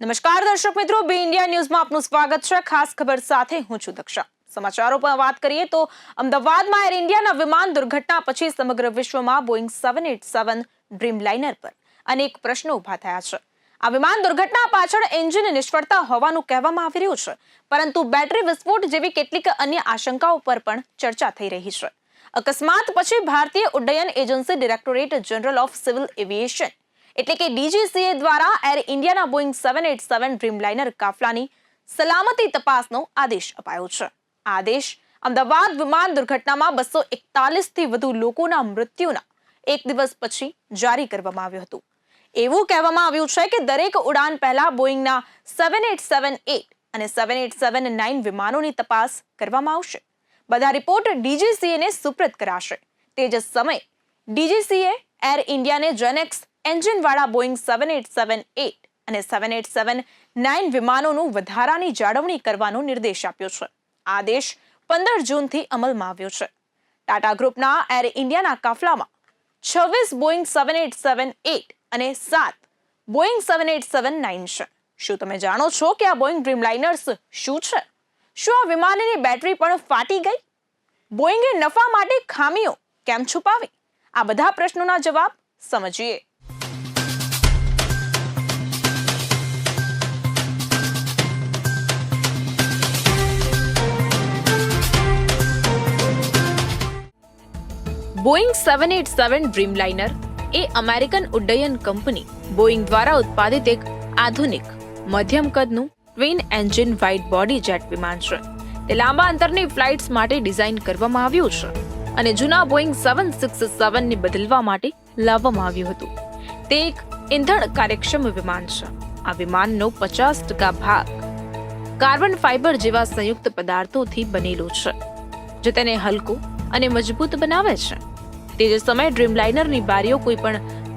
નમસ્કાર, દર્શક મિત્રો. બી ઇન્ડિયા ન્યૂઝમાં આપનું સ્વાગત છે. ખાસ ખબર સાથે હું છું દક્ષા. સમાચારો પર વાત કરીએ તો અમદાવાદમાં એર ઇન્ડિયાના વિમાન દુર્ઘટના પછી સમગ્ર વિશ્વમાં બોઈંગ સેવન એટ સેવન ડ્રીમલાઇનર પર અનેક પ્રશ્નો ઊભા થયા છે. આ વિમાન દુર્ઘટના પાછળ એન્જિન નિષ્ફળતા હોવાનું કહેવામાં આવી રહ્યું છે, પરંતુ બેટરી વિસ્ફોટ જેવી કેટલીક અન્ય આશંકાઓ પર પણ ચર્ચા થઈ રહી છે. અકસ્માત પછી ભારતીય ઉડ્ડયન agency directorate general of civil aviation એટલે કે ડીજીસીએ દ્વારા એર ઇન્ડિયાના બોઈંગ સેવન એટ સેવન ડ્રીમલાઇનર કાફલાની સલામતી તપાસનો આદેશ અપાયો છે. આદેશ અમદાવાદ વિમાન દુર્ઘટનામાં બસો એકતાલીસથી વધુ લોકોના મૃત્યુના એક દિવસ પછી જારી કરવામાં આવ્યું હતું. એવું કહેવામાં આવ્યું છે કે દરેક ઉડાન પહેલા બોઈંગના સેવન એટ સેવન એટ અને સેવન એટ સેવન નાઇન વિમાનોની તપાસ કરવામાં આવશે. બધા રિપોર્ટ ડીજીસીએને સુપ્રત કરાશે. તે જ સમયે ડીજીસીએ એર ઇન્ડિયાને GEnx એન્જિનવાળા Boeing seven eight seven eight અને સેવન એટ સેવન નાઇન વિમાનોનું વધારાની જાળવણી કરવાનો નિર્દેશ આપ્યો છે. આદેશ પંદર જૂનથી અમલમાં આવ્યો છે. ટાટા ગ્રુપના એર ઇન્ડિયાના કાફલામાં છવ્વીસ Boeing seven eight seven eight અને સાત Boeing seven eight seven nine છે. શું તમે જાણો છો કે આ બોઈંગ ડ્રીમલાઇનર્સ શું છે? શું આ વિમાનની બેટરી પણ ફાટી ગઈ? બોઈંગે નફા માટે ખામીઓ કેમ છુપાવી? આ બધા પ્રશ્નોના જવાબ સમજીએ. Boeing seven eight seven Dreamliner એ અમેરિકન ઉડ્ડયન કંપની બોઈંગ દ્વારા ઉત્પાદિત એક આધુનિક, મધ્યમ કદનું twin engine wide body jet વિમાન છે. તે લાંબા અંતરની ફ્લાઇટ્સ માટે ડિઝાઇન કરવામાં આવ્યું છે અને જૂના બોઈંગ સેવન સિક્સ સેવનને બદલવા માટે લાવવામાં આવ્યું હતું. તે એક ઇંધણ કાર્યક્ષમ વિમાન છે. આ વિમાનનો પચાસ ટકા ભાગ કાર્બન ફાઇબર જેવા સંયુક્ત પદાર્થોથી બનેલો છે, જે તેને હલકું અને મજબૂત બનાવે છે. તે જ સમયે ડ્રીમલાઇનરની બારીઓ કોઈ પણ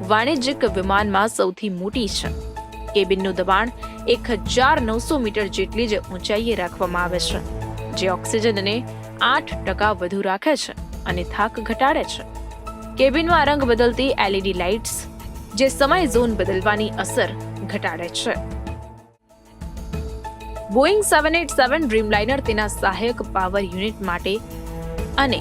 વાણિજ્યિક વિમાનમાં સૌથી મોટી છે. કેબિનનું દબાણ એક હજાર નવસો મીટર જેટલી જ ઊંચાઈએ રાખવામાં આવે છે, જે ઓક્સિજનને આઠ ટકા વધુ રાખે છે અને થાક ઘટાડે છે. કેબિનમાં રંગ બદલતી એલઈડી લાઇટ્સ, જે સમય ઝોન બદલવાની અસર ઘટાડે છે. બોઈંગ સેવન એટ સેવન ડ્રીમલાઇનર તેના સહાયક પાવર યુનિટ માટે અને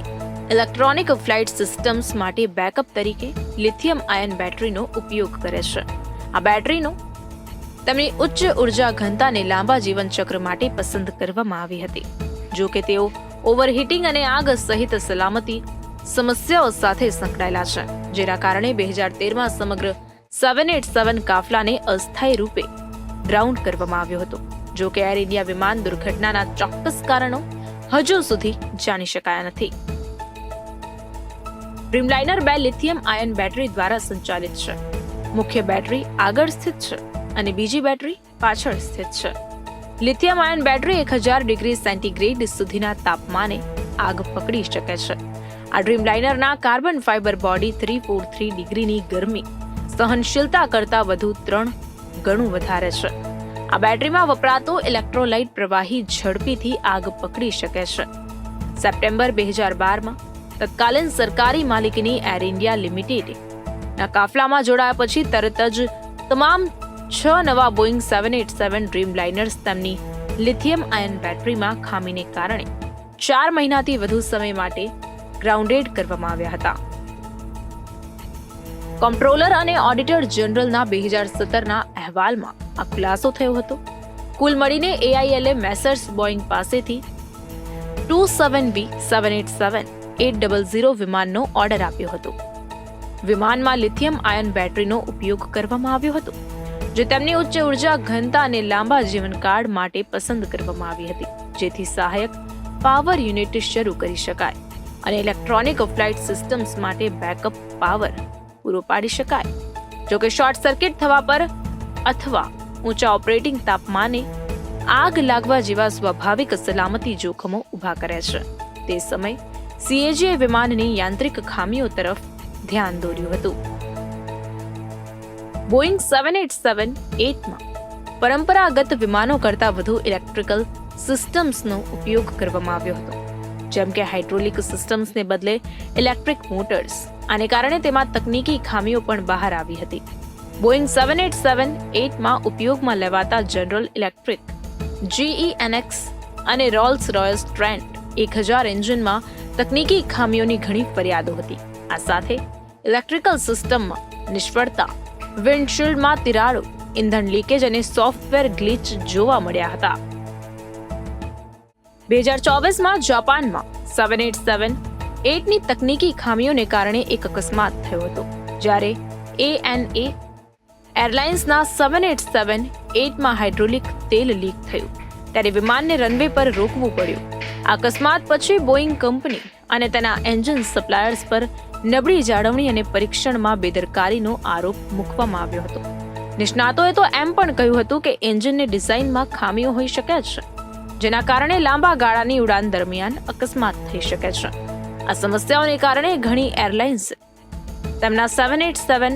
ઇલેક્ટ્રોનિક ફ્લાઇટ સિસ્ટમ્સ માટે બેકઅપ તરીકે લિથિયમ આયન બેટરીનો ઉપયોગ કરે છે. આ બેટરીનો તેમની ઉચ્ચ ઊર્જા ઘનતાને લાંબા જીવનચક્ર માટે પસંદ કરવામાં આવી હતી. જો કે તેઓ ઓવરહીટિંગ અને આગ સહિત સલામતી સમસ્યાઓ સાથે સંકળાયેલા છે, જેના કારણે બે હજાર તેરમાં સમગ્ર સેવન એટ સેવન કાફલાને અસ્થાયી રૂપે ગ્રાઉન્ડ કરવામાં આવ્યો હતો. જો કે એર ઇન્ડિયા વિમાન દુર્ઘટનાના ચોક્કસ કારણો હજુ સુધી જાણી શકાયા નથી. ડ્રીમલાઇનર બે લિથિયમ આયન બેટરી દ્વારા સંચાલિત છે. મુખ્ય બેટરી આગળ સ્થિત છે અને બીજી બેટરી પાછળ સ્થિત છે. લિથિયમ આયન બેટરી એક હજાર ડિગ્રી સેન્ટીગ્રેડ સુધીના તાપમાને આગ પકડી શકે છે. આ ડ્રીમલાઇનરના carbon fibre body three four three ડિગ્રીની ગરમી સહનશીલતા કરતાં વધુ ત્રણ ગણું વધારે છે. આ બેટરીમાં વપરાતો ઇલેક્ટ્રોલાઇટ પ્રવાહી ઝડપીથી આગ પકડી શકે છે. સપ્ટેમ્બર બે હજાર બારમાં તત્કાલીન સરકારી માલિકીની એર ઇન્ડિયા લિમિટેડ. ના કાફલામાં જોડાયા પછી તરત જ તમામ છ નવા Boeing seven eight seven Dreamliners તેમની લિથિયમ આયન બેટરીમાં ખામીને કારણે ચાર મહિનાથી વધુ સમય માટે ગ્રાઉન્ડેડ કરવામાં આવ્યા હતા. કંટ્રોલર અને ઓડિટર જનરલના બે હજાર સત્તરના અહેવાલમાં આ ખુલાસો થયો હતો. કુલ મળીને એઆઈએલએ મેસર્સ બોઈંગ પાસેથી two seven B seven eight seven eight double zero વિમાનનો order આપ્યો હતો. વિમાનમાં લિથિયમ આયન બેટરીનો ઉપયોગ કરવામાં આવ્યો હતો, જે તેમની ઉચ્ચ ઊર્જા, ઘનતા અને લાંબા જીવનકાળ માટે પસંદ કરવામાં આવી હતી, જેથી સહાયક પાવર યુનિટ શરૂ કરી શકાય અને ઇલેક્ટ્રોનિક ફ્લાઇટ સિસ્ટમ્સ માટે બેકઅપ પાવર પૂરો પાડી શકાય. જો કે શોર્ટ સર્કિટ થવા પર અથવા ઊંચા ઓપરેટિંગ તાપમાને આગ લાગવા જેવા સ્વાભાવિક સલામતી જોખમો ઊભા કરે છે. તે સમય સીએજીએ વિમાનની યાંત્રિક ખામીઓ તરફ ધ્યાન દોર્યું હતું. બોઈંગ સેવન એટ સેવન એટમાં પરંપરાગત વિમાનો કરતાં વધુ ઇલેક્ટ્રિકલ સિસ્ટમ્સનો ઉપયોગ કરવામાં આવ્યો હતો. જેમ કે હાઇડ્રોલિક સિસ્ટમ્સને બદલે ઇલેક્ટ્રિક મોટર્સ, આને કારણે તેમાં તકનીકી ખામીઓ પણ બહાર આવી હતી. બોઈંગ સેવન એટ સેવન એટમાં ઉપયોગમાં લેવાતા જનરલ ઇલેક્ટ્રિક જીઈએનએક્સ અને રોલ્સ રોયલ્સ ટ્રેન્ટ એક હજાર એન્જિનમાં તકનીકી ખામીઓની ઘણી ફરિયાદો હતી. આ સાથે ઇલેક્ટ્રિકલ સિસ્ટમમાં નિષ્ફળતા, વિન્ડશિલ્ડમાં તિરાડો, ઇંધણ લીકેજ અને સોફ્ટવેર ગ્લિચ જોવા મળ્યા હતા. બે હજાર ચોવીસમાં જાપાનમાં સેવન એટ સેવન એટની તકનીકી ખામીઓને કારણે એક અકસ્માત થયો હતો, જ્યારે એ એન્ડ એ એરલાઇન્સના સેવન એટ સેવન એટમાં હાઇડ્રોલિક તેલ લીક થયું. ત્યારે વિમાનને રનવે પર રોકવું પડ્યું. અકસ્માત પછી બોઈંગ કંપની અને તેના એન્જિન સપ્લાયર્સ પર નબળી જાળવણી અને પરીક્ષણમાં બેદરકારીનો આરોપ મૂકવામાં આવ્યો હતો. નિષ્ણાતોએ તો એમ પણ કહ્યું હતું કે એન્જિનની ડિઝાઇનમાં ખામીઓ હોઈ શકે છે, જેના કારણે લાંબા ગાળાની ઉડાન દરમિયાન અકસ્માત થઈ શકે છે. આ સમસ્યાઓને કારણે ઘણી એરલાઇન્સ તેમના સેવન એટ સેવન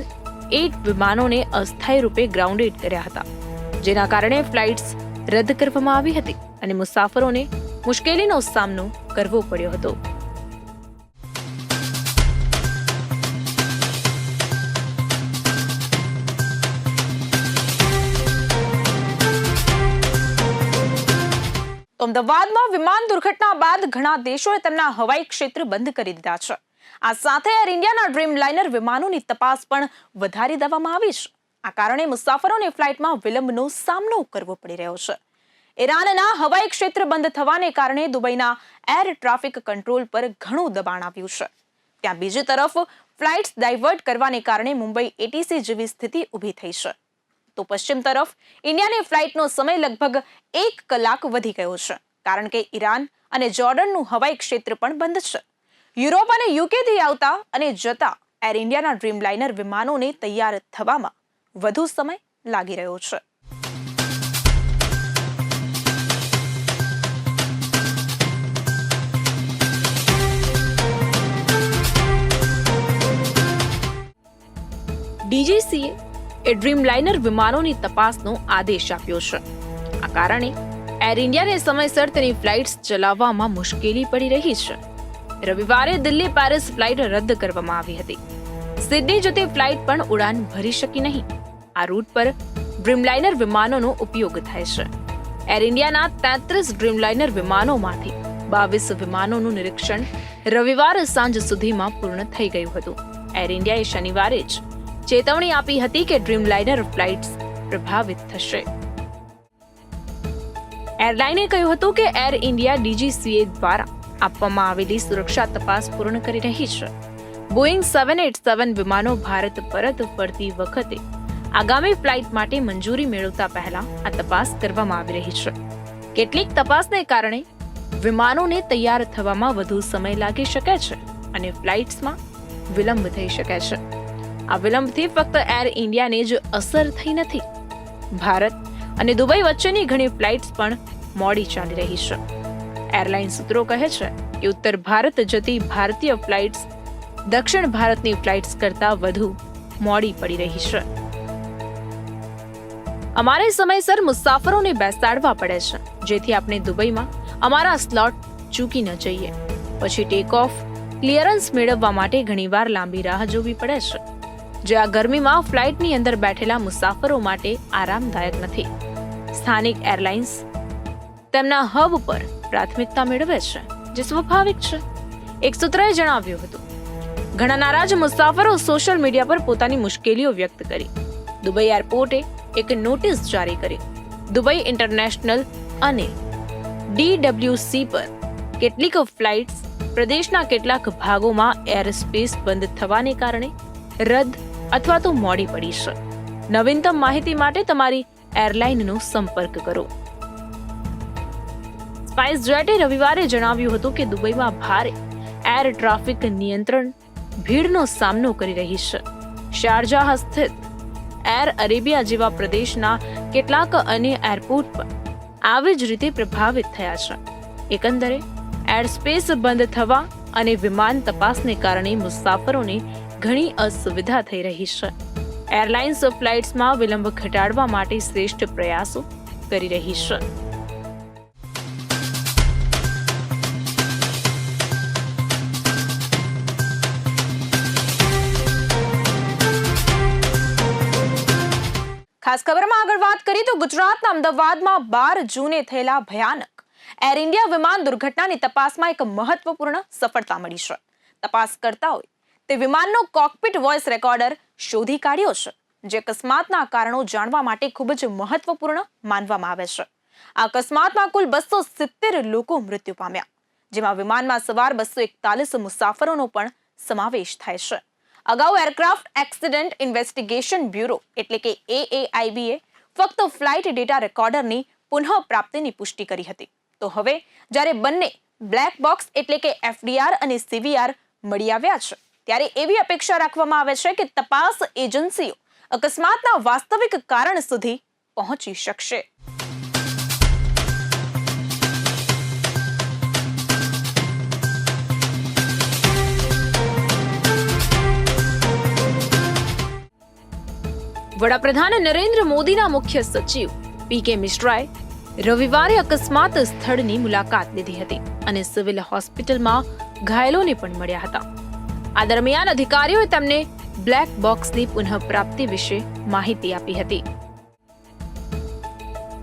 એટ વિમાનોને અસ્થાયી રૂપે ગ્રાઉન્ડેડ કર્યા હતા, જેના કારણે ફ્લાઇટ્સ રદ કરવામાં આવી હતી અને મુસાફરોને મુશ્કેલીનો સામનો કરવો પડ્યો હતો. અમદાવાદમાં વિમાન દુર્ઘટના બાદ ઘણા દેશોએ તેમના હવાઈ ક્ષેત્ર બંધ કરી દીધા છે. આ સાથે એર ઇન્ડિયાના ડ્રીમ લાઇનર વિમાનોની તપાસ પણ વધારી દેવામાં આવી છે. આ કારણે મુસાફરોને ફ્લાઇટમાં વિલંબનો સામનો કરવો પડી રહ્યો છે. ઈરાનના હવાઈ ક્ષેત્ર બંધ થવાને કારણે દુબઈના એર ટ્રાફિક કંટ્રોલ પર ઘણું દબાણ આવ્યું છે. ત્યાં બીજી તરફ ફ્લાઇટ્સ ડાયવર્ટ કરવાને કારણે મુંબઈ એટીસી જેવી સ્થિતિ ઊભી થઈ છે. તો પશ્ચિમ તરફ ઇન્ડિયાની ફ્લાઇટનો સમય લગભગ એક કલાક વધી ગયો છે, કારણ કે ઈરાન અને જોર્ડનનું હવાઈ ક્ષેત્ર પણ બંધ છે. યુરોપ અને યુકેથી આવતા અને જતા એર ઇન્ડિયાના ડ્રીમ લાઇનર વિમાનોને તૈયાર થવામાં વધુ સમય લાગી રહ્યો છે. ડીજીસીએ એ ડ્રીમ લાઇનર વિમાનોની તપાસનો આદેશ આપ્યો છે. આ કારણે એર ઇન્ડિયાને સમયસર તેની ફ્લાઇટ્સ ચલાવવામાં મુશ્કેલી પડી રહી છે. રવિવારે દિલ્હી પેરિસ ફ્લાઇટ રદ કરવામાં આવી હતી. સિડની જતી ફ્લાઇટ પણ ઉડાન ભરી શકી નહીં. આ રૂટ પર ડ્રીમલાઇનર વિમાનોનો ઉપયોગ થાય છે. એર ઇન્ડિયાના તેત્રીસ ડ્રીમલાઇનર વિમાનોમાંથી બાવીસ વિમાનોનું નિરીક્ષણ રવિવાર સાંજ સુધીમાં પૂર્ણ થઈ ગયું હતું. એર ઇન્ડિયાએ શનિવારે જ ચેતવણી આપી હતી કે ડ્રીમલાઇનર ફ્લાઇટ્સ પ્રભાવિત થશે. એરલાઈને કહ્યું હતું કે એર ઇન્ડિયા ડીજીસીએ દ્વારા આપવામાં આવેલી સુરક્ષા તપાસ પૂર્ણ કરી રહી છે. બોઈંગ સેવન એટ સેવન વિમાનો ભારત પરત ફરતી વખતે આગામી ફ્લાઇટ માટે મંજૂરી મેળવતા પહેલા આ તપાસ કરવામાં આવી રહી છે. કેટલીક તપાસને કારણે વિમાનોને તૈયાર થવામાં વધુ સમય લાગી શકે છે અને ફ્લાઇટ્સમાં વિલંબ થઈ શકે છે. આ વિલંબથી ફક્ત એર ઇન્ડિયાને જ અસર થઈ નથી. ભારત અને દુબઈ વચ્ચેની ઘણી ફ્લાઇટ્સ પણ મોડી ચાલી રહી છે. એરલાઇન સૂત્રો કહે છે કે ઉત્તર ભારત જતી ભારતીય ફ્લાઇટ્સ દક્ષિણ ભારતની ફ્લાઇટ્સ કરતાં વધુ મોડી પડી રહી છે. અમારે સમયસર મુસાફરોને બેસાડવા પડે છે. જેથી આપણે દુબઈમાં અમારા સ્લોટ ચૂકી ન જઈએ. પછી ટેક ઓફ ક્લિયરન્સ મેળવવા માટે ઘણીવાર લાંબી રાહ જોવી પડે છે. જે આ ગરમીમાં ફ્લાઇટની અંદર બેઠેલા મુસાફરો માટે આરામદાયક નથી. સ્થાનિક એરલાઇન્સ તેમના હબ પર પ્રાથમિકતા મેળવે છે, જે સ્વાભાવિક છે. એક સૂત્રએ જણાવ્યું હતું. ઘણા નારાજ મુસાફરો સોશિયલ મીડિયા પર પોતાની મુશ્કેલીઓ વ્યક્ત કરી. દુબઈ એરપોર્ટે એક નોટિસ જારી કરી. દુબઈ ઇન્ટરનેશનલ અને ડીડબ્લ્યુસી પર કેટલીક ફ્લાઇટ્સ પ્રદેશના કેટલાક ભાગોમાં એર સ્પેસ બંધ થવાને કારણે રદ અથવા તો મોડી પડી છે. નવીનતમ માહિતી માટે તમારી એરલાઇનનો સંપર્ક કરો. સ્પાઇસ જેટે રવિવારે જણાવ્યું હતું કે દુબઈમાં ભારે એર ટ્રાફિક નિયંત્રણ ભીડનો સામનો કરી રહી છે. શારજાહ સ્થિત એર અરેબિયા જેવા પ્રદેશના કેટલાક અન્ય એરપોર્ટ પર આવી જ રીતે પ્રભાવિત થયા છે. એકંદરે એર સ્પેસ બંધ થવા અને વિમાન તપાસને કારણે મુસાફરોને ઘણી અસુવિધા થઈ રહી છે. એરલાઇન્સ ફ્લાઇટ્સમાં વિલંબ ઘટાડવા માટે શ્રેષ્ઠ પ્રયાસો કરી રહી છે. ખાસ ખબરમાં આગળ વાત કરીએ તો ગુજરાતના અમદાવાદમાં બાર જૂને થયેલા ભયાનક એર ઇન્ડિયા વિમાન દુર્ઘટનાની તપાસમાં એક મહત્વપૂર્ણ સફળતા મળી છે. તપાસકર્તાઓએ તે વિમાનનો કોકપિટ વોઇસ રેકોર્ડર શોધી કાઢ્યો છે, જે અકસ્માતના કારણો જાણવા માટે ખૂબ જ મહત્વપૂર્ણ માનવામાં આવે છે. આ અકસ્માતમાં કુલ બસો સિત્તેર લોકો મૃત્યુ પામ્યા, જેમાં વિમાનમાં સવાર બસો એકતાલીસ મુસાફરોનો પણ સમાવેશ થાય છે. અગાઉ એરક્રાફ્ટ એક્સિડન્ટ ઇન્વેસ્ટિગેશન બ્યુરો એટલે કે એએઆઈબીએ ફક્ત ફ્લાઇટ ડેટા રેકોર્ડરની પુનઃપ્રાપ્તિની પુષ્ટિ કરી હતી. તો હવે જ્યારે બંને બ્લેક બોક્સ એટલે કે એફડીઆર અને સીવીઆર મળી આવ્યા છે, ત્યારે એવી અપેક્ષા રાખવામાં આવે છે કે તપાસ એજન્સીઓ અકસ્માતના વાસ્તવિક કારણ સુધી પહોંચી શકશે. વડાપ્રધાન નરેન્દ્ર મોદીના મુખ્ય સચિવ પી કે મિશ્રાએ રવિવારે અકસ્માત સ્થળની મુલાકાત લીધી હતી અને સિવિલ હોસ્પિટલમાં ઘાયલોને પણ મળ્યા હતા. આ દરમિયાન અધિકારીઓએ તેમને બ્લેક બોક્સની પુનઃપ્રાપ્તિ વિશે માહિતી આપી હતી.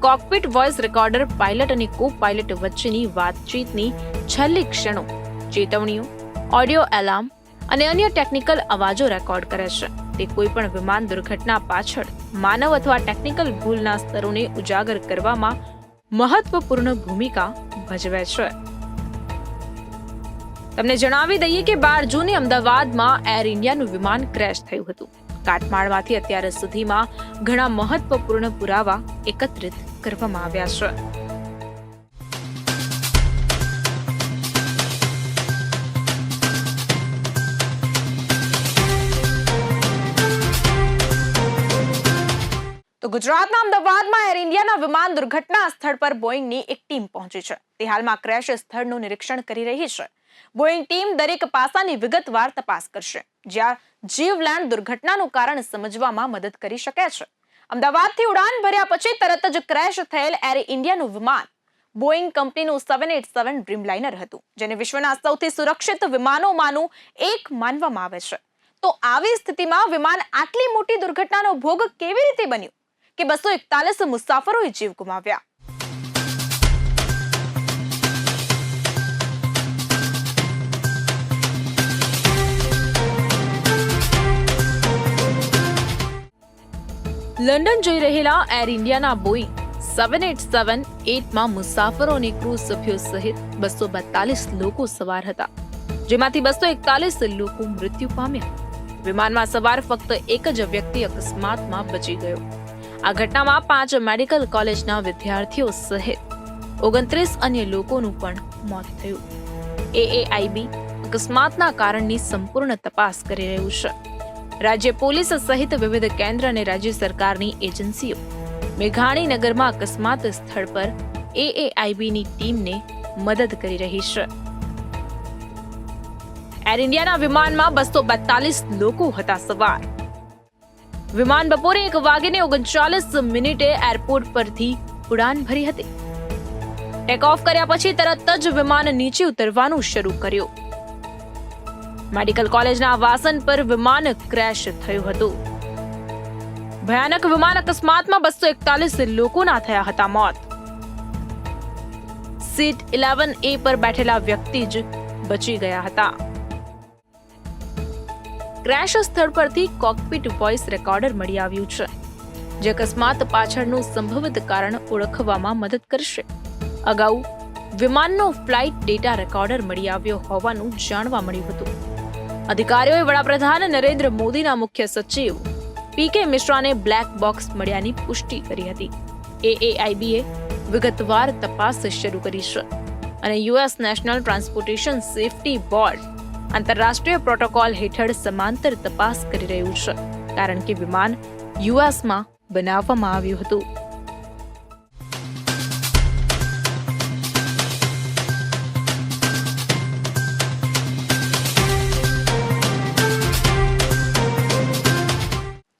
કોકપિટ વોઇસ રેકોર્ડર પાયલટ અને કો પાયલટ વચ્ચેની વાતચીતની છેલ્લી ક્ષણો ચેતવણીઓ, ઓડિયો એલાર્મ અને અન્ય ટેકનિકલ અવાજો રેકોર્ડ કરે છે. તે કોઈ પણ વિમાન દુર્ઘટના પાછળ માનવ અથવા ટેકનિકલ ભૂલના સ્તરોને ઉજાગર કરવામાં મહત્વપૂર્ણ ભૂમિકા ભજવે છે. તમને જણાવી દઈએ કે બાર જૂને અમદાવાદમાં એર ઇન્ડિયાનું વિમાન ક્રેશ થયું હતું. કાટમાળમાંથી અત્યાર સુધીમાં ઘણા મહત્વપૂર્ણ પુરાવા એકત્રિત કરવામાં આવ્યા છે. ગુજરાતના અમદાવાદમાં એર ઇન્ડિયાના વિમાન દુર્ઘટના સ્થળ પર બોઈંગની એક ટીમ પહોંચી છે. તે હાલમાં ક્રેશ સ્થળનું નિરીક્ષણ કરી રહી છે. બોઈંગ ટીમ દરેક પાસાની વિગતવાર તપાસ કરશે, જ્યાં જીવલેણ દુર્ઘટનાનું કારણ સમજવામાં મદદ કરી શકે છે. અમદાવાદથી ઉડાન ભર્યા પછી તરત જ ક્રેશ થયેલ એર ઇન્ડિયાનું વિમાન બોઈંગ કંપનીનું સેવન એટ સેવન ડ્રીમલાઇનર હતું, જેને વિશ્વના સૌથી સુરક્ષિત વિમાનોમાંનું એક માનવામાં આવે છે. તો આવી સ્થિતિમાં વિમાન આટલી મોટી દુર્ઘટનાનો ભોગ કેવી રીતે બન્યું? કે બસો એકતાલીસ મુસાફરોએ જીવ ગુમાવ્યા. લંડન જઈ રહેલા એર ઇન્ડિયાના બોઈંગ સેવન એટ સેવન એટમાં મુસાફરો અને ક્રૂ સભ્યો સહિત બસો બેતાલીસ લોકો સવાર હતા, જેમાંથી બસો એકતાલીસ લોકો મૃત્યુ પામ્યા. વિમાનમાં સવાર ફક્ત એક જ વ્યક્તિ અકસ્માતમાં બચી ગયો. આ ઘટનામાં પાંચ મેડિકલ કોલેજના વિદ્યાર્થીઓ સહિત ઓગણત્રીસ અન્ય લોકોનું પણ મોત થયું. એએઆઈબી અકસ્માતના કારણની સંપૂર્ણ તપાસ કરી રહ્યું છે. રાજ્ય પોલીસ સહિત વિવિધ કેન્દ્ર અને રાજ્ય સરકારની એજન્સીઓ મેઘાણીનગરમાં અકસ્માત સ્થળ પર એએઆઈબીની ટીમને મદદ કરી રહી છે. એર ઇન્ડિયાના વિમાનમાં બસો બેતાલીસ લોકો હતા સવાર. વિમાન બપોરે એક વાગીને ઓગણચાલીસ મિનિટે એરપોર્ટ પરથી ઉડાન ભરી હતી. ટેક ઓફ કર્યા પછી તરત જ વિમાન નીચે ઉતરવાનું શરૂ કર્યું. મેડિકલ કોલેજના વાસન પર વિમાન ક્રેશ થયું હતું. ભયાનક વિમાન અકસ્માતમાં બસો એકતાલીસ લોકોના થયા હતા મોત. સીટ ઇલેવન એ પર બેઠેલા વ્યક્તિ જ બચી ગયા હતા. ક્રેશ સ્થળ પરથી કોકપિટ વોઇસ રેકોર્ડર મળી આવ્યું છે, જે અકસ્માત પાછળનું સંભવિત કારણ ઓળખવામાં મદદ કરશે. અગાઉ વિમાનનો ફ્લાઇટ ડેટા રેકોર્ડર મળી આવ્યો હોવાનું જાણવા મળ્યું હતું. અધિકારીઓએ વડાપ્રધાન નરેન્દ્ર મોદીના મુખ્ય સચિવ પી કે મિશ્રાને બ્લેક બોક્સ મળ્યાની પુષ્ટિ કરી હતી. એએઆઈબીએ વિગતવાર તપાસ શરૂ કરી છે. અને US National Transportation Safety Board આંતરરાષ્ટ્રીય પ્રોટોકોલ હેઠળ સમાંતર તપાસ કરી રહ્યું છે, કારણ કે વિમાન યુએસમાં બનાવવામાં આવ્યું હતું.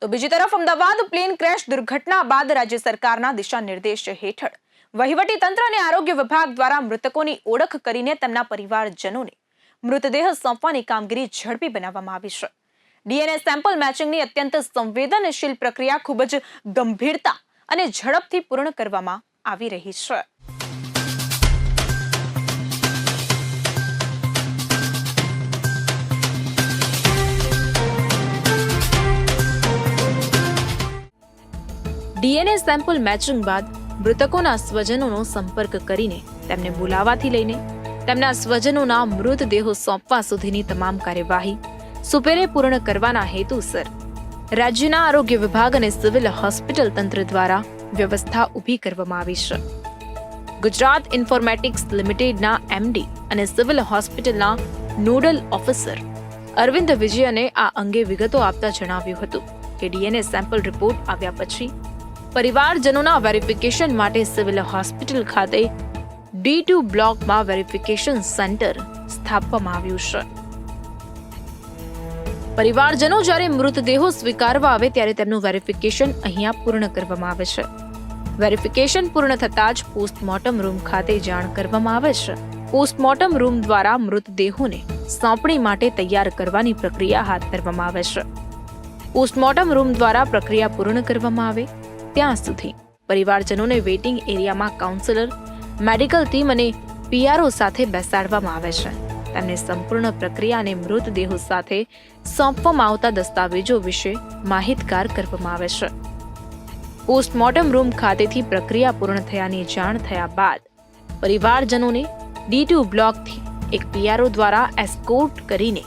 તો બીજી તરફ અમદાવાદ પ્લેન ક્રેશ દુર્ઘટના બાદ રાજ્ય સરકારના દિશા નિર્દેશ હેઠળ વહીવટી તંત્ર અને આરોગ્ય વિભાગ દ્વારા મૃતકોની ઓળખ કરીને તેમના પરિવારજનોને મૃતદેહ સોંપવાની કામગીરી ઝડપી બનાવવામાં આવી છે. ડીએનએ સેમ્પલ મેચિંગની અત્યંત સંવેદનશીલ પ્રક્રિયા ખૂબ જ ગંભીરતા અને ઝડપથી પૂર્ણ કરવામાં આવી રહી છે. ડીએનએ સેમ્પલ મેચિંગ બાદ મૃતકોના સ્વજનોનો સંપર્ક કરીને તેમને બોલાવાથી લઈને તેમના સ્વજનોના મૃતદેહો સોંપવા સુધીની તમામ કાર્યવાહી સુપેરે પૂર્ણ કરવાના હેતુસર. રાજ્યના આરોગ્ય વિભાગ અને સિવિલ હોસ્પિટલ તંત્ર દ્વારા વ્યવસ્થા ઊભી કરવામાં આવી છે. ગુજરાત ઇન્ફોર્મેટિક્સ લિમિટેડના એમડી અને સિવિલ હોસ્પિટલના નોડલ ઓફિસર અરવિંદ વિજયને આ અંગે વિગતો આપતા જણાવ્યું હતું કે ડીએનએ સેમ્પલ રિપોર્ટ આવ્યા પછી પરિવારજનોના વેરિફિકેશન માટે સિવિલ હોસ્પિટલ ખાતે ડી ટુ બ્લોકમાં વેરિફિકેશન સેન્ટર સ્થાપવામાં આવ્યું છે. પરિવારજનો જ્યારે મૃતદેહો સ્વીકારવા આવે ત્યારે તેમનું વેરિફિકેશન અહીંયા પૂર્ણ કરવામાં આવે છે. વેરિફિકેશન પૂર્ણ થતાં જ પોસ્ટમોર્ટમ રૂમ ખાતે જાણ કરવામાં આવે છે. પોસ્ટમોર્ટમ રૂમ દ્વારા મૃતદેહોને સોંપણી માટે તૈયાર કરવાની પ્રક્રિયા હાથ ધરવામાં આવે છે. પોસ્ટમોર્ટમ રૂમ દ્વારા પ્રક્રિયા પૂર્ણ કરવામાં આવે. ત્યાં સુધી પરિવારજનોને વેઇટિંગ એરિયામાં કાઉન્સેલર મેડિકલ ટીમ અને પીઆરઓ સાથે બેસાડવામાં આવે છે. તેમને સંપૂર્ણ પ્રક્રિયા અને મૃતદેહો સાથે સોંપવામાં આવતા દસ્તાવેજો વિશે માહિતગાર કરવામાં આવે છે. પોસ્ટમોર્ટમ રૂમ ખાતેથી પ્રક્રિયા પૂર્ણ થયાની જાણ થયા બાદ પરિવારજનોને ડી ટુ બ્લોકથી એક પીઆરઓ દ્વારા એસ્કોર્ટ કરીને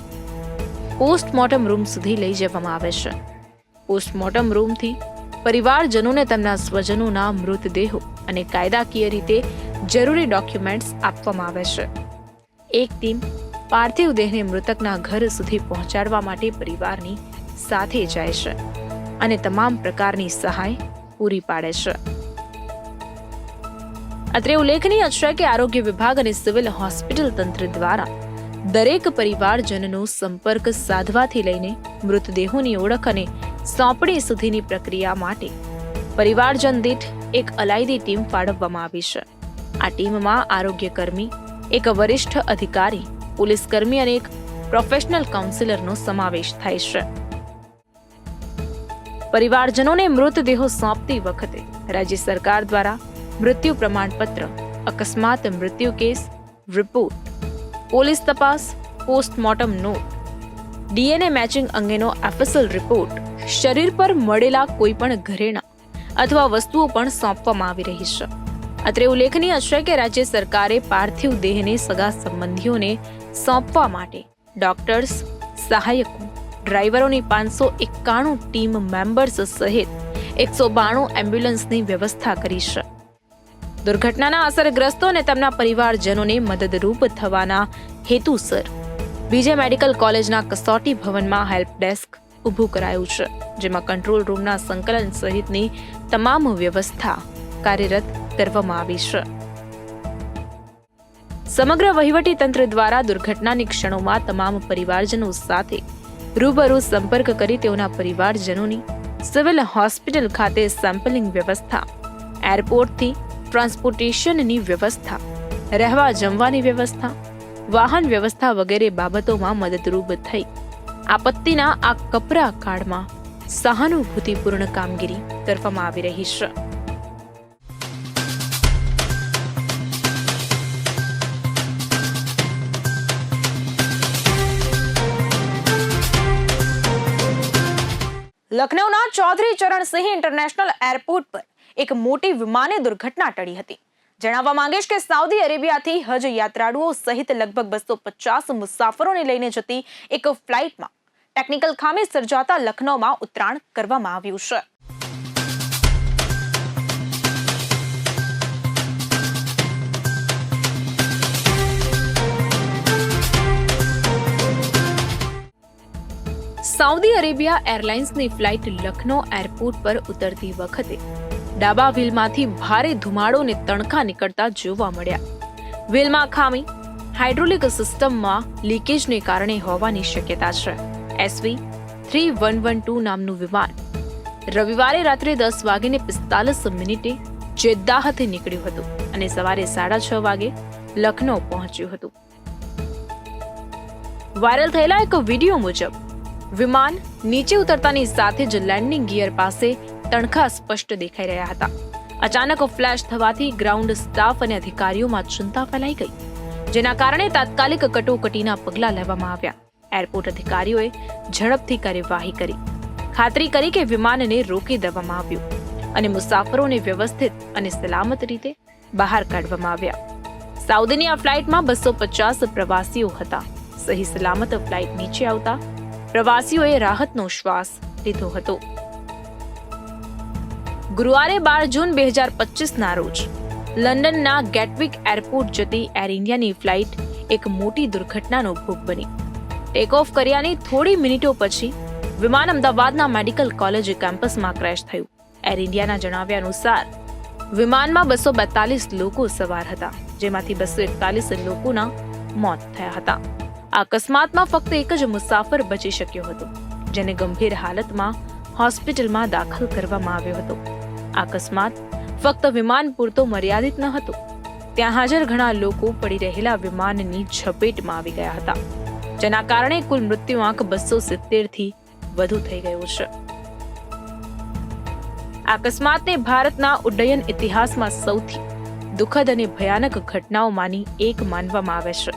પોસ્ટમોર્ટમ રૂમ સુધી લઈ જવામાં આવે છે. પોસ્ટમોર્ટમ રૂમથી પરિવારજનોને તેમના સ્વજનોના મૃતદેહો અને કાયદાકીય રીતે જરૂરી ડોક્યુમેન્ટ્સ આપવામાં આવે છે. એક ટીમ પાર્થિવ દેહને મૃતકના ઘર સુધી પહોંચાડવા માટે પરિવારની સાથે જાય છે અને તમામ પ્રકારની સહાય પૂરી પાડે છે. અત્રે ઉલ્લેખનીય છે કે આરોગ્ય વિભાગ અને સિવિલ હોસ્પિટલ તંત્ર દ્વારા દરેક પરિવારજનનો સંપર્ક સાધવાથી લઈને મૃતદેહોની ઓળખ અને સોંપણી સુધીની પ્રક્રિયા માટે પરિવારજન દીઠ એક અલાયદી ટીમ ફાળવવામાં આવી છે. આ ટીમમાં આરોગ્ય કર્મી એક વરિષ્ઠ અધિકારી પોલીસ કર્મી અને એક પ્રોફેશનલ કાઉન્સિલરનો સમાવેશ થાય છે. પરિવારજનોને મૃતદેહો સોંપતી વખતે રાજ્ય સરકાર દ્વારા મૃત્યુ પ્રમાણપત્ર, અકસ્માત મૃત્યુ કેસ, રિપોર્ટ, પોલીસ તપાસ, પોસ્ટમોર્ટમ નોટ, ડીએનએ મેચિંગ અંગેનો એફએસએલ રિપોર્ટ, શરીર પર મળેલા કોઈપણ ઘરેણા અથવા વસ્તુઓ પણ સોંપવામાં આવી રહી છે. અત્રે ઉલ્લેખનીય છે કે રાજ્ય સરકારે પાર્થિવ દેહને સગા સંબંધીઓને સોંપવા માટે ડોક્ટર્સ, સહાયકો, ડ્રાઈવરોની પાંચસો એકાણું ટીમ મેમ્બર્સ સહિત એકસો બાણું એમ્બ્યુલન્સની વ્યવસ્થા કરી છે. દુર્ઘટનાના અસરગ્રસ્તો અને તેમના પરિવારજનોને મદદરૂપ થવાના હેતુસર બીજે મેડિકલ કોલેજના કસોટી ભવનમાં હેલ્પ ડેસ્ક ઊભું કરાયું છે, જેમાં કંટ્રોલ રૂમના સંકલન સહિતની તમામ વ્યવસ્થા કાર્યરત કરવામાં આવી છે. સમગ્ર વહીવટી તંત્ર દ્વારા દુર્ઘટનાની ક્ષણોમાં તમામ પરિવારજનો સાથે રૂબરૂ સંપર્ક કરી તેઓના પરિવારજનોની સિવિલ હોસ્પિટલ ખાતે સેમ્પલિંગ વ્યવસ્થા, એરપોર્ટથી ટ્રાન્સપોર્ટેશનની વ્યવસ્થા, રહેવા જમવાની વ્યવસ્થા, વાહન વ્યવસ્થા વગેરે બાબતોમાં મદદરૂપ થઈ આપત્તિના આ કપરા કાળમાં સહાનુભૂતિપૂર્ણ કામગીરી કરવામાં આવી રહી છે. લખનૌના ચૌધરી ચરણ સિંહ ઇન્ટરનેશનલ એરપોર્ટ પર એક મોટી વિમાની દુર્ઘટના ટળી હતી. જણાવવા માંગીશ કે સાઉદી અરેબિયાથી હજ યાત્રાળુઓ સહિત લગભગ બસો પચાસ મુસાફરોને લઈને જતી એક ફ્લાઇટમાં ટેકનિકલ ખામી સર્જાતા લખનૌમાં ઉતરાણ કરવામાં આવ્યું છે. સાઉદી અરેબિયા એરલાઇન્સની ફ્લાઇટ લખનૌ એરપોર્ટ પર ઉતરતી વખતે ડાબા વ્હીલમાંથી ભારે ધુમાડો અને તણખા નીકળતા જોવા મળ્યા. વ્હીલમાં ખામી, હાઇડ્રોલિક સિસ્ટમમાં લીકેજને કારણે હોવાની શક્યતા છે. SV three one one two નામનું વિમાન રવિવારે રાત્રે દસ વાગીને પિસ્તાલીસ મિનિટે જેદ્દાહથી નીકળ્યું હતું અને સવારે સાડા છ વાગે લખનૌ પહોંચ્યું હતું. વાયરલ થયેલા એક વીડિયો મુજબ વિમાન નીચે ઉતરતાની સાથે જ લેન્ડિંગ ગિયર પાસે તણખા સ્પષ્ટ દેખાઈ રહ્યા હતા. અચાનક ફ્લેશ થવાથી ગ્રાઉન્ડ સ્ટાફ અને અધિકારીઓમાં ચિંતા ફેલાઈ ગઈ, જેના કારણે તાત્કાલિક કટોકટીના પગલાં લેવામાં આવ્યા. એરપોર્ટ અધિકારીઓએ ઝડપથી કાર્યવાહી કરી. ખાતરી કરી કે વિમાનને રોકી દેવામાં આવ્યું અને મુસાફરોને વ્યવસ્થિત અને સલામત રીતે બહાર કાઢવામાં આવ્યા. સાઉદીની આ ફ્લાઇટમાં બસો પચાસ પ્રવાસીઓ હતા. સહી સલામત ફ્લાઇટ નીચે આવતા પ્રવાસીઓએ રાહતનો શ્વાસ લીધો હતો. ગુરુવારે બાર જૂન બે હજાર પચીસના રોજ લંડનના ગેટવિક એરપોર્ટ જતી એર ઇન્ડિયાની ફ્લાઇટ એક મોટી દુર્ઘટનાનો ભોગ બની. ટેક ઓફ કર્યાની થોડી મિનિટો પછી વિમાન અમદાવાદના મેડિકલ કોલેજ કેમ્પસમાં ક્રેશ થયું. એર ઇન્ડિયાના જણાવ્યા અનુસાર, વિમાનમાં બસો બેતાલીસ લોકો સવાર હતા, જેમાંથી બસો એકતાલીસ લોકોના મોત થયા હતા. અકસ્માતમાં ફક્ત એક જ મુસાફર બચી શક્યો હતો, જેને ગંભીર હાલતમાં હોસ્પિટલમાં દાખલ કરવામાં આવ્યો હતો. અકસ્માત ફક્ત વિમાન પૂરતો મર્યાદિત ન હતો, ત્યાં હાજર ઘણા લોકો પડી રહેલા વિમાનની ઝપેટમાં આવી ગયા હતા, જેના કારણે કુલ મૃત્યુઆંક બસો સિત્તેરથી વધુ થઈ ગયો છે. અકસ્માતને ભારતના ઉડ્ડયન ઇતિહાસમાં સૌથી દુઃખદ અને ભયાનક ઘટનાઓમાંની એક માનવામાં આવે છે.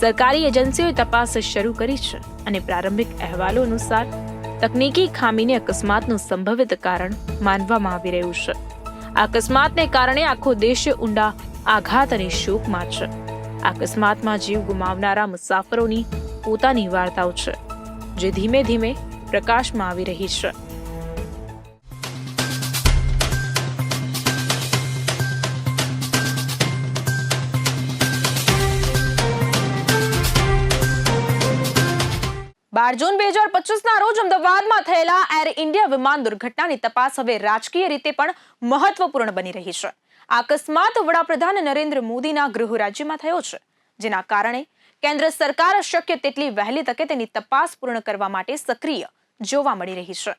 સરકારી એજન્સીઓએ તપાસ શરૂ કરી છે અને પ્રારંભિક અહેવાલો અનુસાર તકનીકી ખામીને અકસ્માતનું સંભવિત કારણ માનવામાં આવી રહ્યું છે. આ અકસ્માતને કારણે આખો દેશ ઊંડા આઘાત અને શોકમાં છે. અકસ્માતમાં જીવ ગુમાવનારા મુસાફરોની પોતાની વાર્તાઓ છે, જે ધીમે ધીમે પ્રકાશમાં આવી રહી છે. બાર જૂન બે હજાર પચીસના રોજ અમદાવાદમાં થયેલા એર ઇન્ડિયા વિમાન દુર્ઘટનાની તપાસ હવે રાજકીય રીતે પણ મહત્વપૂર્ણ બની રહી છે. આ અકસ્માત વડાપ્રધાન નરેન્દ્ર મોદીના ગૃહ રાજ્યમાં થયો છે, જેના કારણે કેન્દ્ર સરકાર શક્ય તેટલી વહેલી તકે તેની તપાસ પૂર્ણ કરવા માટે સક્રિય જોવા મળી રહી છે.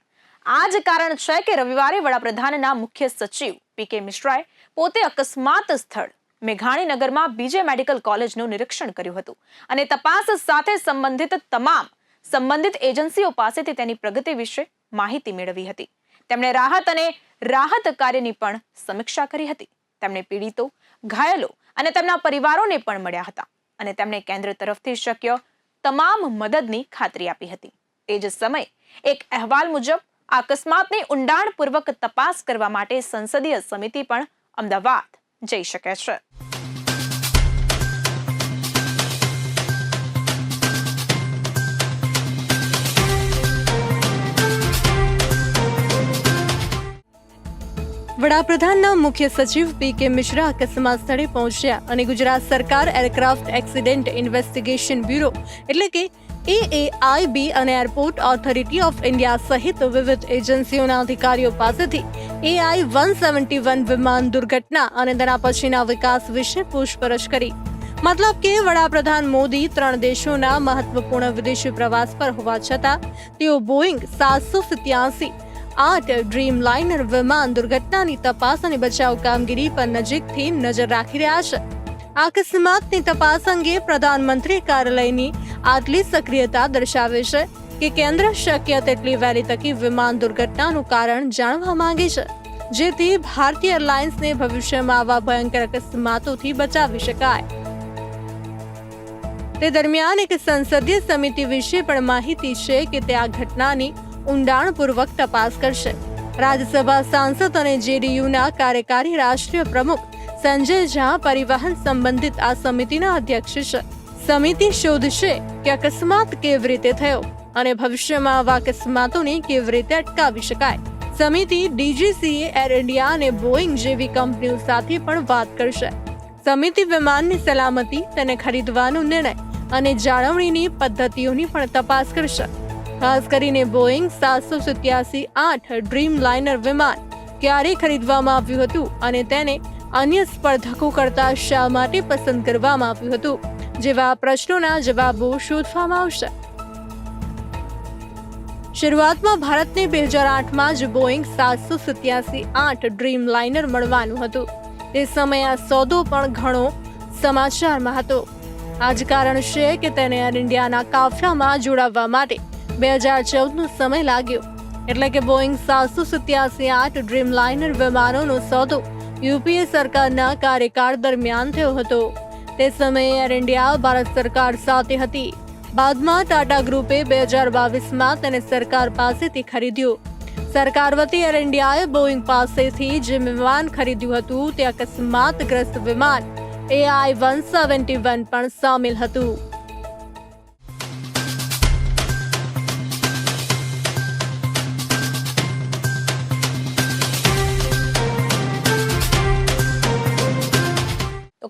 આ જ કારણ છે કે રવિવારે વડાપ્રધાનના મુખ્ય સચિવ પી કે મિશ્રાએ પોતે અકસ્માત સ્થળ મેઘાણીનગરમાં બીજે મેડિકલ કોલેજનું નિરીક્ષણ કર્યું હતું અને તપાસ સાથે સંબંધિત તમામ સંબંધિત એજન્સીઓ પાસેથી તેની પ્રગતિ વિશે માહિતી મેળવી હતી. તેમણે રાહત અને રાહત કાર્યની પણ સમીક્ષા કરી હતી. તેમણે પીડિતો, ઘાયલો અને તેમના પરિવારોને પણ મળ્યા હતા અને તેમણે કેન્દ્ર તરફથી શક્ય તમામ મદદની ખાતરી આપી હતી. તે જ સમયે એક અહેવાલ મુજબ આ અકસ્માતની ઊંડાણપૂર્વક તપાસ કરવા માટે સંસદીય સમિતિ પણ અમદાવાદ જઈ શકે છે. વડાપ્રધાનના મુખ્ય સચિવ પી કે મિશ્રા અકસ્માત સ્થળે પહોંચ્યા અને ગુજરાત સરકાર એરક્રાફ્ટ એક્સિડન્ટ ઇન્વેસ્ટિગેશન બ્યુરો એટલે કે એએઆઈબી અને એરપોર્ટ ઓથોરિટી ઓફ ઇન્ડિયા સહિત વિવિધ એજન્સીઓના અધિકારીઓ પાસેથી એઆઈ વન સેવન્ટી વન વિમાન દુર્ઘટના અને તેના પછીના વિકાસ વિશે પૂછપરછ કરી. મતલબ કે વડાપ્રધાન મોદી ત્રણ દેશોના મહત્વપૂર્ણ વિદેશી પ્રવાસ પર હોવા છતાં તેઓ બોઈંગ સાતસો સિત્યાસી આઠ ડ્રીમ લાઇનર વિમાન દુર્ઘટનાની તપાસ અને બચાવ કામગીરી પર નજીકથી નજર રાખી રહ્યા છે અકસ્માતની તપાસ અંગે પ્રધાનમંત્રી કાર્યાલયની આટલી સક્રિયતા દર્શાવે છે કે કેન્દ્ર શક્ય તેટલી વહેલી તકી વિમાન દુર્ઘટનાનું કારણ જાણવા માંગે છે જેથી ભારતીય એરલાઇન્સને ભવિષ્યમાં આવા ભયંકર અકસ્માતોથી બચાવી શકાય તે દરમિયાન એક સંસદીય સમિતિ વિશે પણ માહિતી છે કે તે આ ઘટનાની ઊંડાણપૂર્વક તપાસ કરશે. રાજ્યસભા સાંસદ અને જેડીયુના કાર્યકારી રાષ્ટ્રીય પ્રમુખ સંજય ઝા પરિવહન સંબંધિત આ સમિતિના અધ્યક્ષ છે. સમિતિ શોધશે કે અકસ્માત કેવી રીતે થયો અને ભવિષ્યમાં આવા અકસ્માતોને કેવી રીતે અટકાવી શકાય. સમિતિ ડીજીસીએ એર ઇન્ડિયા અને બોઈંગ જેવી કંપનીઓ સાથે પણ વાત કરશે. સમિતિ વિમાનની સલામતી, તેને ખરીદવાનો નિર્ણય અને જાળવણીની પદ્ધતિઓની પણ તપાસ કરશે. ખાસ કરીને બોઈંગ સાતસો સત્યાસી આઠ ડ્રીમ લાઇનર વિમાન ક્યારે ખરીદવામાં આવ્યું હતું અને તેને અન્ય સ્પર્ધકો કરતા શા માટે પસંદ કરવામાં આવ્યું હતું? જેવા પ્રશ્નોના જવાબો શોધવામાં આવશે. શરૂઆતમાં ભારતને બે હજાર આઠમાં જ બોઈંગ સાતસો સત્યાસી આઠ ડ્રીમ લાઇનર મળવાનું હતું. તે સમયે આ સોદો પણ ઘણો સમાચારમાં હતો. આ જ કારણ છે કે તેને એર ઇન્ડિયાના કાફલામાં જોડાવવા માટે બે હજાર ચૌદનો સમય લાગ્યો. એટલે કે બોઈંગ સાતસો સત્યાસી આઠ ડ્રીમ લાઇનર વિમાનોનો સોદો યુપીએ સરકારના કાર્યકાળ દરમિયાન થયો હતો. તે સમયે એર ઇન્ડિયા ભારત સરકાર સાથે હતી. બાદમાં ટાટા ગ્રુપે બે હજાર બાવીસમાં તેને સરકાર પાસેથી ખરીદ્યું. સરકાર વતી એર ઇન્ડિયાએ બોઈંગ પાસેથી જે વિમાન ખરીદ્યું હતું તે અકસ્માતગ્રસ્ત વિમાન એઆઈ વન સેવન્ટી વન પણ સામેલ હતું.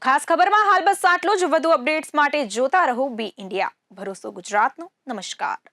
ખાસ ખબરમાં હાલ બસ આટલું જ. વધુ અપડેટ્સ માટે જોતા રહો બી ઇન્ડિયા. ભરોસો ગુજરાતનો. નમસ્કાર.